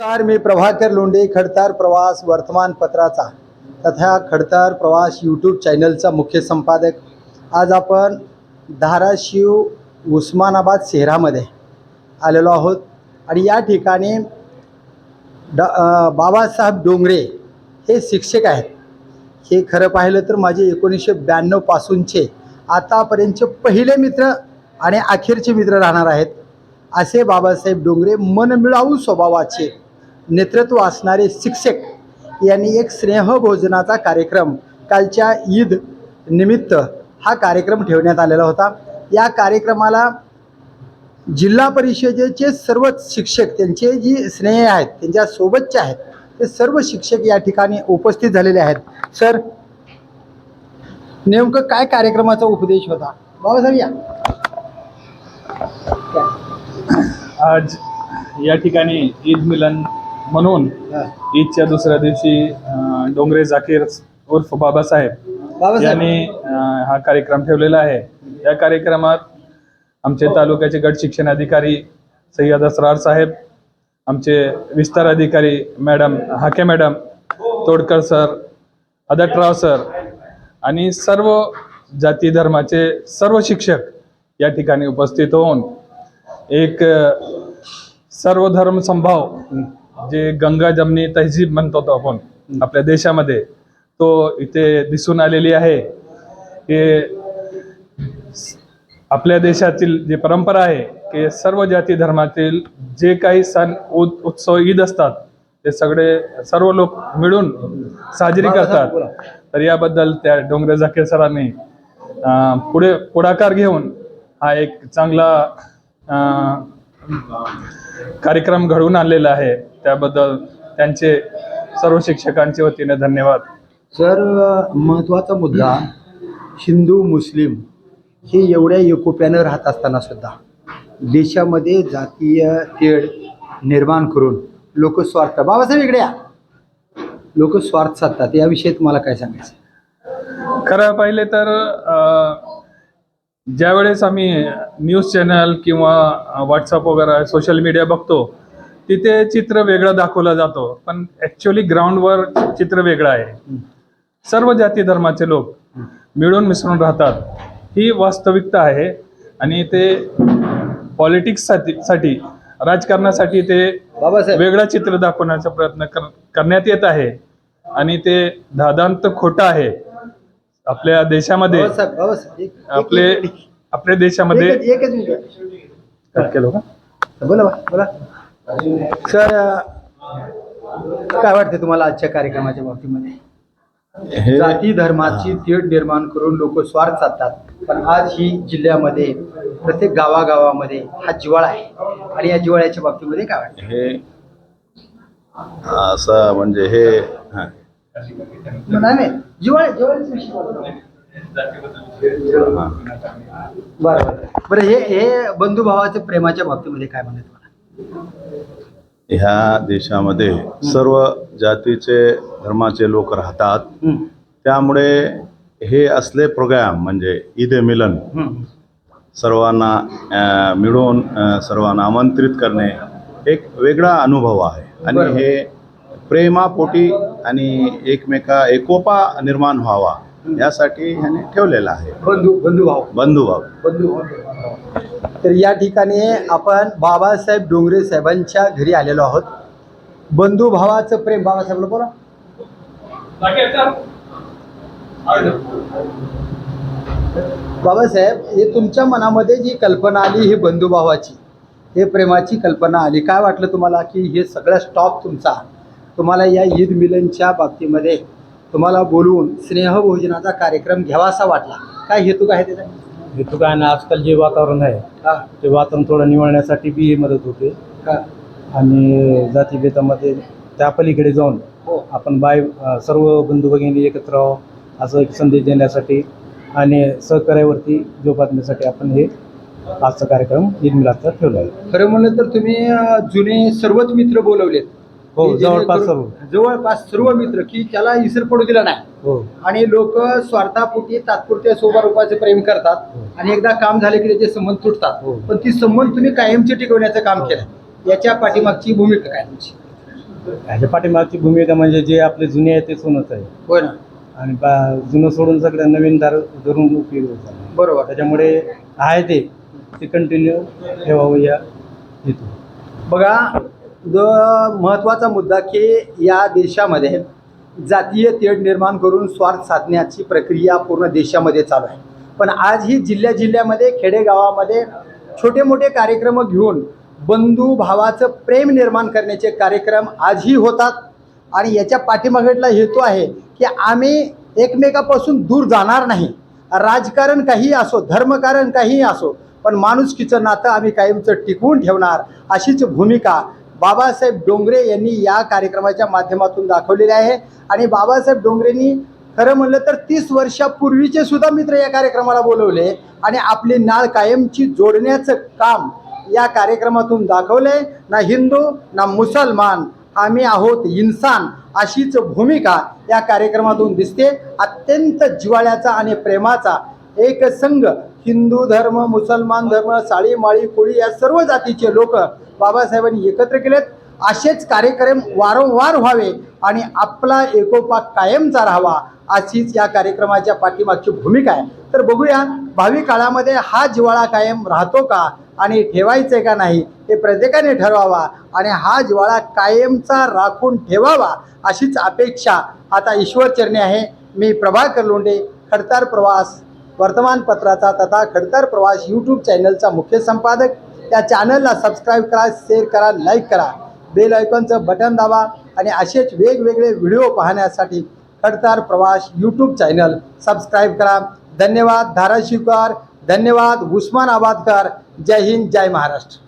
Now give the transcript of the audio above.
नमस्कार मी प्रभाकर लोंढे खडतार प्रवास वर्तमानपत्राचा तथा खडतार प्रवास यूट्यूब चॅनलचा मुख्य संपादक. आज आपण धाराशिव उस्मानाबाद शहरामध्ये आलेलो आहोत आणि या ठिकाणी ड बाबासाहेब डोंगरे हे शिक्षक आहेत. हे खरं पाहिलं तर माझे एकोणीसशे ब्याण्णवपासूनचे आतापर्यंतचे पहिले मित्र आणि अखेरचे मित्र राहणार आहेत. असे बाबासाहेब डोंगरे मनमिळावू स्वभावाचे नेतृत्व असणारे शिक्षक यांनी एक स्नेहभोजनाचा कार्यक्रम कालच्या ईद निमित्त हा कार्यक्रम ठेवण्यात आलेला होता. या कार्यक्रमाला जिल्हा परिषदेचे सर्वच शिक्षक त्यांचे जी स्नेह आहेत त्यांच्या सोबतचे आहेत ते सर्व शिक्षक या ठिकाणी उपस्थित झालेले आहेत. सर नेमकं काय कार्यक्रमाचा उपदेश होता? बाबासाहेब या. आज या ठिकाणी ईद मिलन म्हणून. ईदच्या दुसऱ्या दिवशी अं, डोंगरे जाकीर उर्फ बाबासाहेब बाबासाहेब यांनी अं, हा कार्यक्रम ठेवलेला आहे या कार्यक्रमात आमचे तालुक्याचे गट शिक्षण अधिकारी सय्यद असरार साहेब आमचे विस्तार अधिकारी madam Hake madam Todkar sir Adatrao sir आणि सर्व जाती धर्माचे सर्व शिक्षक या ठिकाणी उपस्थित होऊन एक अ, सर्व धर्म संभाव जे गंगा जमनी तहजीब म्हणतो तो आपण आपल्या देशामध्ये तो इथे दिसून आलेली आहे. की आपल्या देशातील जी परंपरा आहे की सर्व जाती धर्मातील जे काही सण उत- उत्सव ईद असतात ते सगळे सर्व लोक मिळून साजरी करतात. तर याबद्दल त्या डोंगरे जाकीर सरांनी पुढे पुढाकार घेऊन हा एक चांगला अं, कार्यक्रम घडवून आणलेला आहे. त्याबद्दल त्यांचे सर्व शिक्षकांच्या वतीने धन्यवाद. सर महत्त्वाचा मुद्दा हिंदू मुस्लिम हे एवढ्या एकोप्यानं राहत असताना सुद्धा देशामध्ये जातीय तेढ निर्माण करून लोक स्वार्थ बाबासाहेब इकडे या. लोक स्वार्थ साधतात याविषयी तुम्हाला काय सांगायचं? खरं पाहिले तर ज्यावेळेस आम्ही न्यूज चॅनल किंवा व्हॉट्सअप वगैरे सोशल मीडिया बघतो तिथे चित्र वेगळं दाखवलं जातो पण ॲक्च्युली ग्राउंडवर चित्र वेगळं आहे. सर्व जाती धर्माचे लोक मिळून मिसळून राहतात. ही वास्तविकता आहे आणि ते पॉलिटिक्ससाठी साठी राजकारणासाठी ते वेगळं चित्र दाखवण्याचा प्रयत्न कर करण्यात येत आहे. आणि ते दादांत खोटं आहे. आपल्या देशामध्ये आपले आपल्या देशामध्ये बोला बोला. सर काय वाटते तुम्हाला आजच्या कार्यक्रमाच्या बाबतीमध्ये? जाती धर्माची तेढ निर्माण करून लोक स्वार्थ साधतात पण आज ही जिल्ह्यामध्ये प्रत्येक गावागावामध्ये हा जिवाळा आहे. आणि या जिवाळ्याच्या बाबतीमध्ये काय वाटतं हे असं म्हणजे हे. नाही जिवाळ्या जिवाळ्याचा विषय बोला. हा. बरं बरं. हे हे बंधुभावाच्या प्रेमाच्या बाबतीमध्ये काय म्हणत ह्या देशामध्ये सर्व जातीचे धर्माचे लोक राहतात. त्यामुळे हे असले प्रोग्राम म्हणजे ईद ए मिलन. सर्वांना मिळून सर्वांना आमंत्रित करणे एक वेगळा अनुभव आहे. आणि. हे प्रेमापोटी आणि एकमेका एकोपा निर्माण व्हावा. यासाठी ह्याने ठेवलेला आहे. बंधू बंधुभाव बंधुभाव बंधू तर या ठिकाणी आपण बाबासाहेब डोंगरे साहेबांच्या घरी आलेलो आहोत. बंधू भावाचं प्रेम बाबासाहेबला बोला. बाबासाहेब हे तुमच्या मनामध्ये जी कल्पना आली ही बंधुभावाची हे प्रेमाची कल्पना आली काय वाटलं तुम्हाला की हे सगळं स्टॉप तुमचा? तुम्हाला या ईद मिलनच्या बाबतीमध्ये तुम्हाला बोलवून स्नेहभोजनाचा कार्यक्रम घ्यावासा वाटला. काय हेतू काय त्याचा? हेतू काय ना आजकाल जे वातावरण आहे हा, ते वातावरण थोडं निवळण्यासाठी बी हे मदत होते. हा. आणि जातीभेदामध्ये त्या पलीकडे जाऊन हो. आपण बाय अं, सर्व बंधू भगिनी एकत्र राहावं असं एक संदेश देण्यासाठी आणि सहकार्यावरती जोपासण्यासाठी आपण हे आजचा कार्यक्रम ईद मिलादचा ठेवला आहे. खरं म्हणलं तर तुम्ही अं, जुने सर्वच मित्र बोलवलेत. हो, की जवळपास जेणेकरून- जवळपास सर्व मित्र की त्याला इसर पडू दिला नाही. हो. आणि लोक स्वार्थापोटी तात्पुरत्या सोबारूपाचे प्रेम करतात हो. आणि एकदा काम झाले की त्याचे संबंध तुटतात. हो. पण ती संबंध तुम्ही कायमचे टिकवण्याचं काम केलं. याच्या पाठीमागची भूमिका काय तुमची? ह्याच्या पाठीमागची भूमिका म्हणजे जे आपले जुने आहे ते सोनच आहे. होय ना. आणि बा जुनं सोडून सगळं नवीन दार धरून उपयोग होत. बरोबर. त्याच्यामुळे आहे ते. ते कंटिन्यू ठेवावं या हेतू बघा द महत्त्वाचा मुद्दा की या देशामध्ये जातीय तेढ निर्माण करून स्वार्थ साधण्याची प्रक्रिया पूर्ण देशामध्ये चालू आहे. पण आजही जिल्ह्या जिल्ह्यामध्ये खेडेगावामध्ये छोटे मोठे कार्यक्रम घेऊन बंधू भावाचं प्रेम निर्माण करण्याचे कार्यक्रम आजही होतात. आणि याच्या पाठीमागटला हेतू आहे की आम्ही एकमेकापासून दूर जाणार नाही. राजकारण काही असो धर्मकारण काही असो पण माणुसकीचं नातं आम्ही कायमचं टिकवून ठेवणार अशीच भूमिका बाबासाहेब डोंगरे यांनी या कार्यक्रमाच्या माध्यमातून दाखवलेले आहे. आणि बाबासाहेब डोंगरेंनी खरं म्हणलं तर तीस वर्षापूर्वीचे सुद्धा मित्र या कार्यक्रमाला बोलवले. आणि आपली नाळ कायमची जोडण्याचं काम या कार्यक्रमातून दाखवलंय. ना हिंदू ना मुसलमान. आम्ही आहोत इन्सान अशीच भूमिका या कार्यक्रमातून दिसते. अत्यंत जिव्हाळ्याचा आणि प्रेमाचा एक संघ हिंदू धर्म मुसलमान धर्म साळी माळी कोळी या सर्व जातीचे लोक बाबासाहेबांनी एकत्र केलेत. असेच कार्यक्रम वारंवार व्हावे आणि आपला एकोपा कायमचा राहावा अशीच या कार्यक्रमाच्या पाठीमागची भूमिका आहे. तर बघूया भावी काळामध्ये हा जिव्हाळा कायम राहतो का आणि ठेवायचं का नाही हे प्रत्येकाने ठरवावा आणि हा जिवाळा कायमचा राखून ठेवावा अशीच अपेक्षा आता ईश्वरचरणी आहे. मी प्रभाकर लोंडे खडतार प्रवास. वर्तमानपत्राचा तथा खडतर प्रवास यूट्यूब चॅनलचा मुख्य संपादक. त्या चॅनलला सबस्क्राईब करा शेअर करा लाईक करा. बेल आयकॉनचं बटन दाबा आणि असेच वेगवेगळे व्हिडिओ पाहण्यासाठी खडतार प्रवास यूट्यूब चॅनल सबस्क्राईब करा. धन्यवाद धाराशिवकर. धन्यवाद उस्मानाबादकर जय हिंद जय महाराष्ट्र.